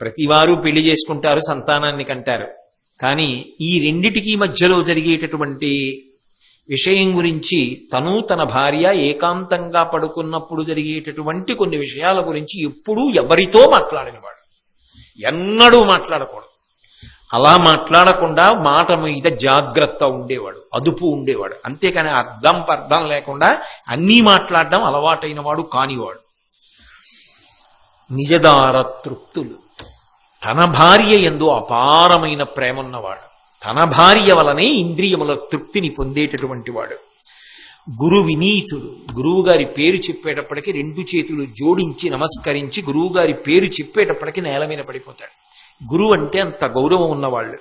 ప్రతివారు పెళ్ళి చేసుకుంటారు సంతానాన్ని కంటారు. కానీ ఈ రెండిటికి మధ్యలో జరిగేటటువంటి విషయం గురించి తను తన భార్య ఏకాంతంగా పడుకున్నప్పుడు జరిగేటటువంటి కొన్ని విషయాల గురించి ఎప్పుడూ ఎవరితో మాట్లాడనివాడు. ఎన్నడూ మాట్లాడకూడదు. అలా మాట్లాడకుండా మాట మీద జాగ్రత్త ఉండేవాడు అదుపు ఉండేవాడు. అంతేకాని అర్థం పర్థం లేకుండా అన్నీ మాట్లాడడం అలవాటైన వాడు కానివాడు. నిజదార తృప్తులు తన భార్య ఎందు అపారమైన ప్రేమన్నవాడు. తన భార్య వలనే ఇంద్రియముల తృప్తిని పొందేటటువంటి వాడు. గురు వినీతుడు. గురువు గారి పేరు చెప్పేటప్పటికి రెండు చేతులు జోడించి నమస్కరించి గురువు గారి పేరు చెప్పేటప్పటికి నేల మీద పడిపోతాడు. గురువు అంటే అంత గౌరవం ఉన్నవాళ్ళు.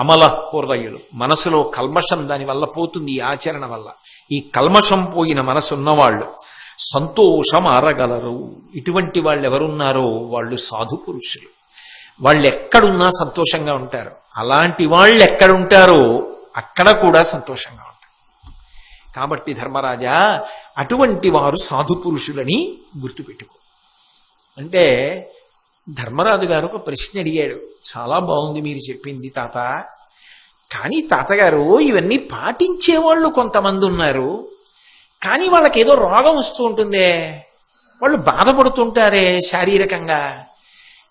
అమల హృదయులు మనసులో కల్మషం దాని వల్ల పోతుంది ఈ ఆచరణ వల్ల. ఈ కల్మషం పోయిన మనసు ఉన్నవాళ్ళు సంతోషం ఆరగలరు ఇటువంటి వాళ్ళు ఎవరున్నారో వాళ్ళు సాధు పురుషులు వాళ్ళు ఎక్కడున్నా సంతోషంగా ఉంటారు. అలాంటి వాళ్ళు ఎక్కడుంటారో అక్కడ కూడా సంతోషంగా ఉంటారు. కాబట్టి ధర్మరాజా అటువంటి వారు సాధు పురుషులని గుర్తుపెట్టుకో. అంటే ధర్మరాజు గారు ఒక ప్రశ్న అడిగాడు. చాలా బాగుంది మీరు చెప్పింది తాత. కానీ తాతగారు ఇవన్నీ పాటించే వాళ్ళు కొంతమంది ఉన్నారు కానీ వాళ్ళకి ఏదో రోగం వస్తూ ఉంటుందే. వాళ్ళు బాధపడుతుంటారే శారీరకంగా.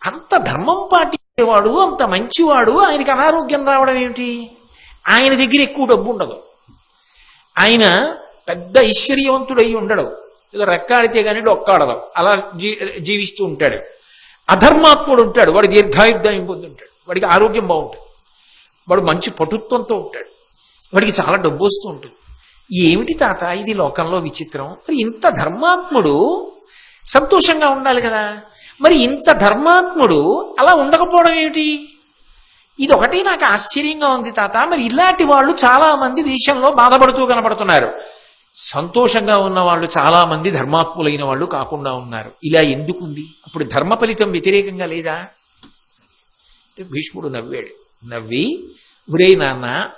అంత ధర్మం పాటించేవాడు అంత మంచివాడు ఆయనకి అనారోగ్యం రావడం ఏమిటి? ఆయన దగ్గర ఎక్కువ డబ్బు ఉండదు. ఆయన పెద్ద ఐశ్వర్యవంతుడై ఉండడు. ఏదో రెక్కాడితే కానీ డొక్కాడదు అలా జీ జీవిస్తూ ఉంటాడు. అధర్మాత్ముడు ఉంటాడు. వాడు దీర్ఘాయుద్ధాయం పొందుంటాడు. వాడికి ఆరోగ్యం బాగుంటుంది. వాడు మంచి పటుత్వంతో ఉంటాడు. వాడికి చాలా డబ్బు వస్తూ ఉంటుంది. ఏమిటి తాత? ఇది లోకంలో విచిత్రం. మరి ఇంత ధర్మాత్ముడు సంతోషంగా ఉండాలి కదా. మరి ఇంత ధర్మాత్ముడు అలా ఉండకపోవడం ఏమిటి? ఇది ఒకటి నాకు ఆశ్చర్యంగా ఉంది తాత. మరి ఇలాంటి వాళ్ళు చాలా మంది దేశంలో బాధపడుతూ కనపడుతున్నారు. సంతోషంగా ఉన్న వాళ్ళు చాలా మంది ధర్మాత్ములైన వాళ్ళు కాకుండా ఉన్నారు. ఇలా ఎందుకుంది? అప్పుడు ధర్మ ఫలితం వ్యతిరేకంగా లేదా? భీష్ముడు నవ్వాడు. నవ్వి ఒరే నాన్న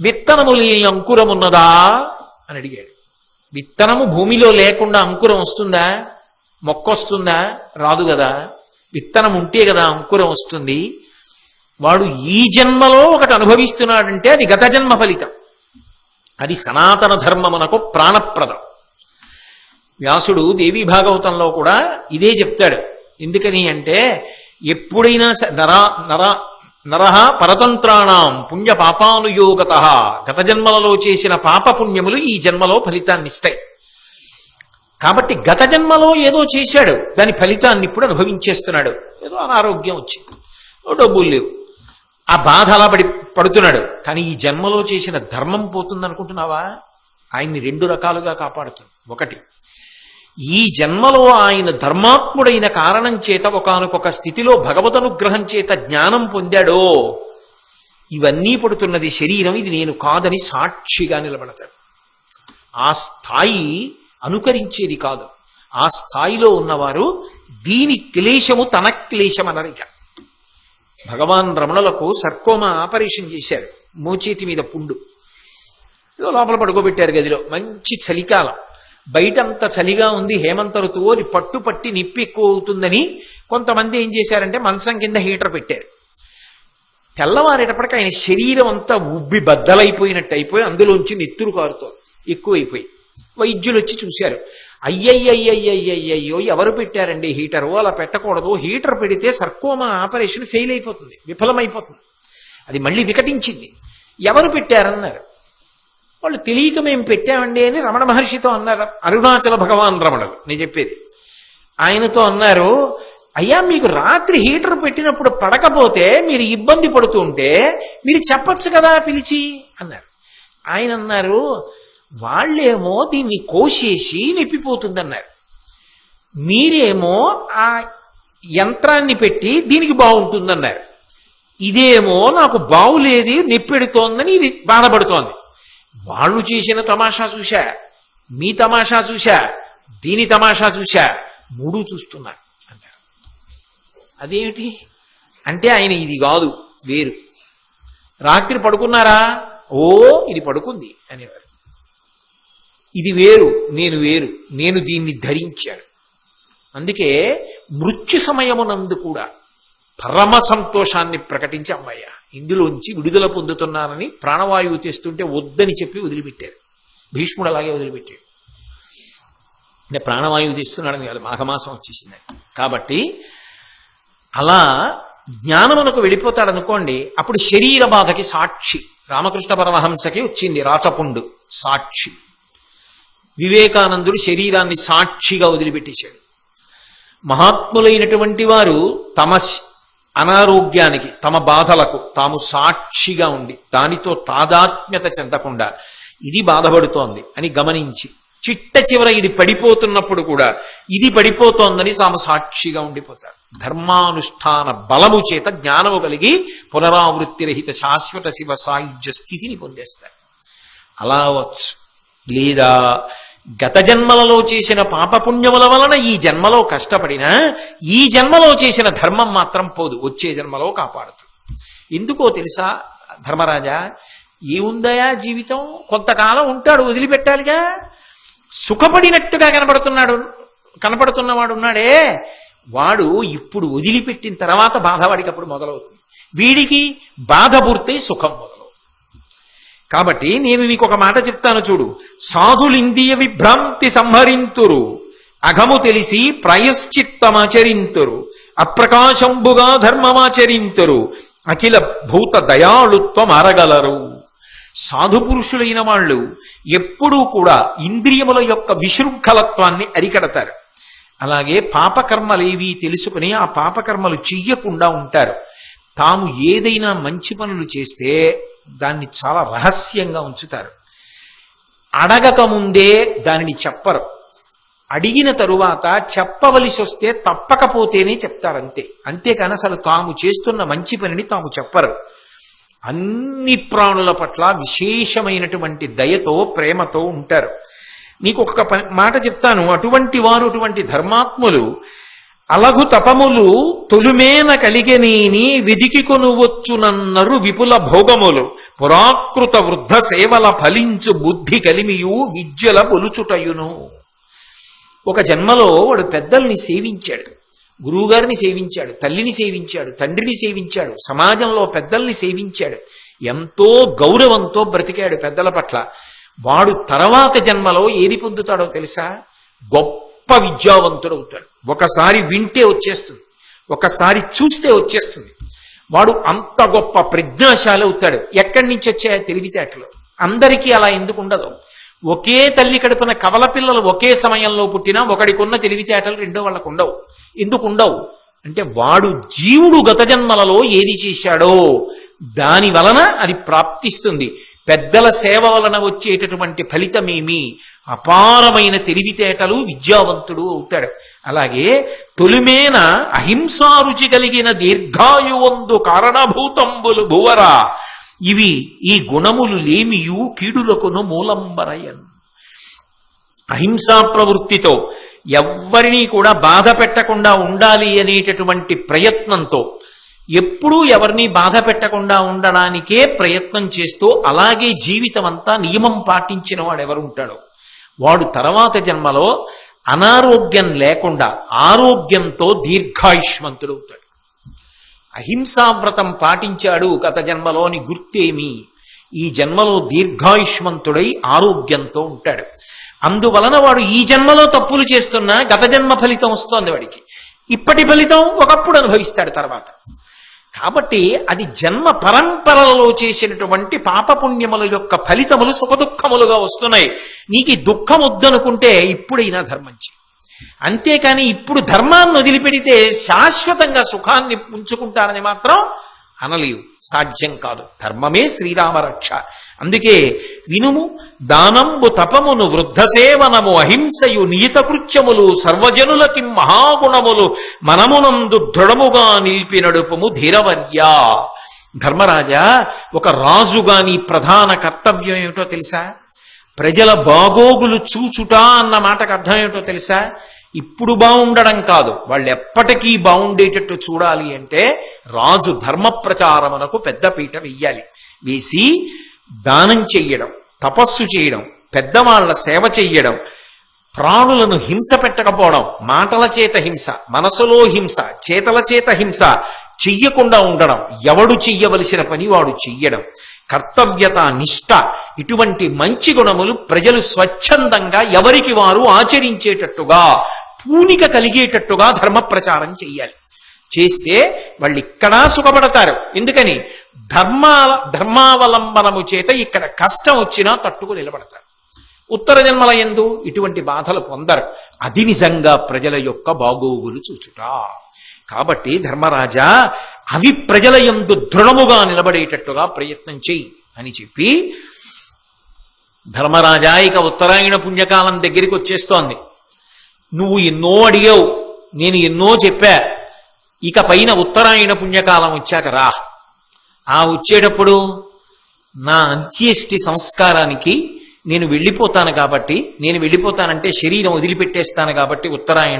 విత్తనము ఈ అంకురం ఉన్నదా? అని అడిగాడు. విత్తనము భూమిలో లేకుండా అంకురం వస్తుందా? మొక్క వస్తుందా? రాదు కదా. విత్తనం ఉంటే కదా అంకురం వస్తుంది. వాడు ఈ జన్మలో ఒకటి అనుభవిస్తున్నాడంటే అది గత జన్మ ఫలితం. అది సనాతన ధర్మమునకు ప్రాణప్రదం. వ్యాసుడు దేవీ భాగవతంలో కూడా ఇదే చెప్తాడు. ఎందుకని అంటే ఎప్పుడైనా స- నరా నర నరహ పరతంత్రాణం పుణ్య పాపానుయోగత గత జన్మలలో చేసిన పాప పుణ్యములు ఈ జన్మలో ఫలితాన్ని ఇస్తాయి కాబట్టి గత జన్మలో ఏదో చేశాడు దాని ఫలితాన్ని ఇప్పుడు అనుభవించేస్తున్నాడు. ఏదో అనారోగ్యం వచ్చింది డబ్బులు లేవు. ఆ బాధ అలా పడి పడుతున్నాడు. కానీ ఈ జన్మలో చేసిన ధర్మం పోతుంది అనుకుంటున్నావా ఆయన్ని రెండు రకాలుగా కాపాడుతుంది. ఒకటి ఈ జన్మలో ఆయన ధర్మాత్ముడైన కారణం చేత ఒకనొక స్థితిలో భగవదనుగ్రహం చేత జ్ఞానం పొందాడో ఇవన్నీ పడుతున్నది శరీరం ఇది నేను కాదని సాక్షిగా నిలబడతాడు. ఆ స్థాయి అనుకరించేది కాదు. ఆ స్థాయిలో ఉన్నవారు దీని క్లేశము తన క్లేశం అనరిక. భగవాన్ రమణులకు సర్కోమా ఆపరేషన్ చేశారు మోచేతి మీద పుండు. ఏదో లోపల పడుకోబెట్టారు గదిలో మంచి చలికాలం. బయటంత చలిగా ఉంది హేమంత ఋతువు అని పట్టు పట్టి నిప్పి ఎక్కువ అవుతుందని కొంతమంది ఏం చేశారంటే మంచం కింద హీటర్ పెట్టారు. తెల్లవారేటప్పటికి ఆయన శరీరం అంతా ఉబ్బి బద్దలైపోయినట్టు అయిపోయి అందులోంచి నెత్తురు కారుతోంది. ఎక్కువైపోయి. వైద్యులు వచ్చి చూశారు. అయ్యయ్యయ్యయ్యయ్యో ఎవరు పెట్టారండి హీటరు? అలా పెట్టకూడదు. హీటర్ పెడితే సర్కోమా ఆపరేషన్ ఫెయిల్ అయిపోతుంది విఫలమైపోతుంది. అది మళ్ళీ వికటించింది. ఎవరు పెట్టారన్నారు? వాళ్ళు తెలియక మేము పెట్టామండి అని రమణ మహర్షితో అన్నారు. అరుణాచల భగవాన్ రమణులు నేను చెప్పేది. ఆయనతో అన్నారు అయ్యా మీకు రాత్రి హీటర్ పెట్టినప్పుడు పడకపోతే మీరు ఇబ్బంది పడుతుంటే మీరు చెప్పొచ్చు కదా పిలిచి? అన్నారు. ఆయన అన్నారు వాళ్ళేమో దీన్ని కోసేసి నిప్పిపోతుందన్నారు. మీరేమో ఆ యంత్రాన్ని పెట్టి దీనికి బాగుంటుందన్నారు. ఇదేమో నాకు బాగులేదు నిప్పెడుతోందని ఇది బాధపడుతోంది. వాళ్ళు చేసిన తమాషా చూశా మీ తమాషా చూశా దీని తమాషా చూశా మూడు చూస్తున్నారు అన్నారు. అదేమిటి? అంటే ఆయన ఇది కాదు వేరు. రాత్రి పడుకున్నారా? ఓ ఇది పడుకుంది అనేవారు. ఇది వేరు నేను వేరు నేను దీన్ని ధరించాను. అందుకే మృత్యు సమయమునందు కూడా పరమ సంతోషాన్ని ప్రకటించి అమ్మయ్య ఇందులోంచి విడుదల పొందుతున్నానని ప్రాణవాయువు తెస్తుంటే వద్దని చెప్పి వదిలిపెట్టారు. భీష్ముడు అలాగే వదిలిపెట్టాడు. అంటే ప్రాణవాయువు తీస్తున్నాడని కాదు మాఘమాసం వచ్చేసింది. కాబట్టి అలా జ్ఞానమునకు వెళ్ళిపోతాడు అనుకోండి అప్పుడు శరీర బాధకి సాక్షి రామకృష్ణ పరమహంసకి వచ్చింది రాచపుండు సాక్షి. వివేకానందుడు శరీరాన్ని సాక్షిగా వదిలిపెట్టేశాడు. మహాత్ములైనటువంటి వారు తమ అనారోగ్యానికి తమ బాధలకు తాము సాక్షిగా ఉండి దానితో తాదాత్మ్యత చెందకుండా ఇది బాధపడుతోంది అని గమనించి చిట్ట చివర ఇది పడిపోతున్నప్పుడు కూడా ఇది పడిపోతోందని తాము సాక్షిగా ఉండిపోతారు. ధర్మానుష్ఠాన బలము చేత జ్ఞానము కలిగి పునరావృత్తి రహిత శాశ్వత శివ సాయుధ్య స్థితిని పొందేస్తారు. అలా అవచ్చు. లేదా గత జన్మలలో చేసిన పాపపుణ్యముల వలన ఈ జన్మలో కష్టపడినా ఈ జన్మలో చేసిన ధర్మం మాత్రం పోదు. వచ్చే జన్మలో కాపాడుతుంది ఎందుకో తెలుసా ధర్మరాజా ఏముందయా జీవితం? కొంతకాలం ఉంటాడు వదిలిపెట్టాలిగా. సుఖపడినట్టుగా కనబడుతున్నాడు కనపడుతున్నవాడు ఉన్నాడే. వాడు ఇప్పుడు వదిలిపెట్టిన తర్వాత బాధ వాడికి అప్పుడు మొదలవుతుంది. వీడికి బాధ పూర్తయి సుఖం మొదలవుతుంది. కాబట్టి నేను నీకు ఒక మాట చెప్తాను చూడు. సాధులిందియ విభ్రాంతి సంహరింతురు. అఘము తెలిసి ప్రయశ్చిత్తమాచరింతురు. అప్రకాశంబుగా ధర్మమాచరింతురు. అఖిల భూత దయాళుత్వం అరగలరు. సాధు పురుషులైన వాళ్ళు ఎప్పుడూ కూడా ఇంద్రియముల యొక్క విశృంఖలత్వాన్ని అరికడతారు. అలాగే పాపకర్మలేవి తెలుసుకుని ఆ పాపకర్మలు చెయ్యకుండా ఉంటారు. తాము ఏదైనా మంచి పనులు చేస్తే దాన్ని చాలా రహస్యంగా ఉంచుతారు. అడగక ముందే దానిని చెప్పరు. అడిగిన తరువాత చెప్పవలసి వస్తే తప్పకపోతేనే చెప్తారంతే. అంతేకాని అసలు తాము చేస్తున్న మంచి పనిని తాము చెప్పరు. అన్ని ప్రాణుల పట్ల విశేషమైనటువంటి దయతో ప్రేమతో ఉంటారు. నీకు ఒక్క మాట చెప్తాను. అటువంటి వారు అటువంటి ధర్మాత్ములు అలగు తపములు తొలుమేన కలిగనీని వెదికి కొనువచ్చునన్నరు విపుల భోగములు. పురాకృత వృద్ధ సేవల ఫలించు బుద్ధి కలిమియు విద్యల పొలుచుటయును. ఒక జన్మలో వాడు పెద్దల్ని సేవించాడు. గురువుగారిని సేవించాడు తల్లిని సేవించాడు తండ్రిని సేవించాడు సమాజంలో పెద్దల్ని సేవించాడు. ఎంతో గౌరవంతో బ్రతికాడు పెద్దల పట్ల. వాడు తర్వాత జన్మలో ఏది పొందుతాడో తెలుసా? గొప్ప విద్యావంతుడవుతాడు ఒకసారి వింటే వచ్చేస్తుంది. ఒకసారి చూస్తే వచ్చేస్తుంది. వాడు అంత గొప్ప ప్రజ్ఞాశాలి అవుతాడు ఎక్కడి నుంచి వచ్చాయో తెలివితేటలు. అందరికీ అలా ఎందుకు ఉండదు? ఒకే తల్లి కడుపున కవల పిల్లలు ఒకే సమయంలో పుట్టినా ఒకడికున్న తెలివితేటలు రెండో వాళ్ళకు ఉండవు. ఎందుకు ఉండవు? అంటే వాడు జీవుడు గత జన్మలలో ఏది చేశాడో దాని వలన అది ప్రాప్తిస్తుంది. పెద్దల సేవ వలన వచ్చేటటువంటి ఫలితమేమి? అపారమైన తెలివితేటలు విద్యావంతుడు అవుతాడు. అలాగే తొలిమేన అహింసారుచి కలిగిన దీర్ఘాయువందు కారణభూతంబులు భువరా. ఇవి ఈ గుణములు లేమియు కీడులకును మూలంబరయన్. అహింసా ప్రవృత్తితో ఎవ్వరినీ కూడా బాధ పెట్టకుండా ఉండాలి అనేటటువంటి ప్రయత్నంతో ఎప్పుడూ ఎవరిని బాధ పెట్టకుండా ఉండడానికే ప్రయత్నం చేస్తూ అలాగే జీవితం అంతా నియమం పాటించిన వాడు ఎవరు ఉంటాడో వాడు తర్వాత జన్మలో అనారోగ్యం లేకుండా ఆరోగ్యంతో దీర్ఘాయుష్మంతుడవుతాడు అహింసావ్రతం పాటించాడు గత జన్మలోని గుర్తేమి ఈ జన్మలో దీర్ఘాయుష్మంతుడై ఆరోగ్యంతో ఉంటాడు. అందువలన వాడు ఈ జన్మలో తప్పులు చేస్తున్నా గత జన్మ ఫలితం వస్తోంది వాడికి. ఇప్పటి ఫలితం ఒకప్పుడు అనుభవిస్తాడు తర్వాత. కాబట్టి అది జన్మ పరంపరలలో చేసినటువంటి పాపపుణ్యముల యొక్క ఫలితములు సుఖదుఖములుగా వస్తున్నాయి. నీకు దుఃఖం వద్దనుకుంటే ఇప్పుడైనా ధర్మం చేయి అంతేకాని ఇప్పుడు ధర్మాన్ని వదిలిపెడితే శాశ్వతంగా సుఖాన్ని ఉంచుకుంటారని మాత్రం అనలేవు. సాధ్యం కాదు. ధర్మమే శ్రీరామ రక్ష అందుకే వినుము దానంబు తపమును వృద్ధ సేవనము అహింసయు నియత కృత్యములు సర్వజనులకి మహాగుణములు మనమునందు దృఢముగా నిలిపి నడుపుము ధీరవర్య. ధర్మరాజా ఒక రాజుగా నీ ప్రధాన కర్తవ్యం ఏమిటో తెలుసా? ప్రజల బాగోగులు చూచుట అన్న మాటకు అర్థం ఏమిటో తెలుసా? ఇప్పుడు బాగుండడం కాదు వాళ్ళు ఎప్పటికీ బాగుండేటట్టు చూడాలి అంటే రాజు ధర్మ ప్రచారమునకు పెద్దపీట వెయ్యాలి. వేసి దానం చెయ్యడం తపస్సు చేయడం పెద్దవాళ్ళ సేవ చెయ్యడం ప్రాణులను హింస పెట్టకపోవడం మాటల చేత హింస మనసులో హింస చేతల చేత హింస చెయ్యకుండా ఉండడం ఎవడు చెయ్యవలసిన పని వాడు చెయ్యడం. కర్తవ్యత నిష్ట ఇటువంటి మంచి గుణములు ప్రజలు స్వచ్ఛందంగా ఎవరికి వారు ఆచరించేటట్టుగా పూనిక కలిగేటట్టుగా ధర్మ ప్రచారం చెయ్యాలి. చేస్తే వాళ్ళు ఇక్కడా సుఖపడతారు. ఎందుకని? ధర్మ ధర్మావలంబనము చేత ఇక్కడ కష్టం వచ్చినా తట్టుకు నిలబడతారు. ఉత్తర జన్మల ఎందు ఇటువంటి బాధలు పొందరు అది నిజంగా ప్రజల యొక్క బాగోగులు చూచుట. కాబట్టి ధర్మరాజా అవి ప్రజల యందు దృఢముగా నిలబడేటట్టుగా ప్రయత్నం చేయి అని చెప్పి ధర్మరాజా ఇక ఉత్తరాయణ పుణ్యకాలం దగ్గరికి వచ్చేస్తోంది. నువ్వు ఎన్నో అడిగావు నేను ఎన్నో చెప్పా ఇక పైన ఉత్తరాయణ పుణ్యకాలం వచ్చాక రా. ఆ వచ్చేటప్పుడు నా అంత్యేష్టి సంస్కారానికి నేను వెళ్ళిపోతాను కాబట్టి నేను వెళ్ళిపోతానంటే శరీరం వదిలిపెట్టేస్తాను కాబట్టి ఉత్తరాయణ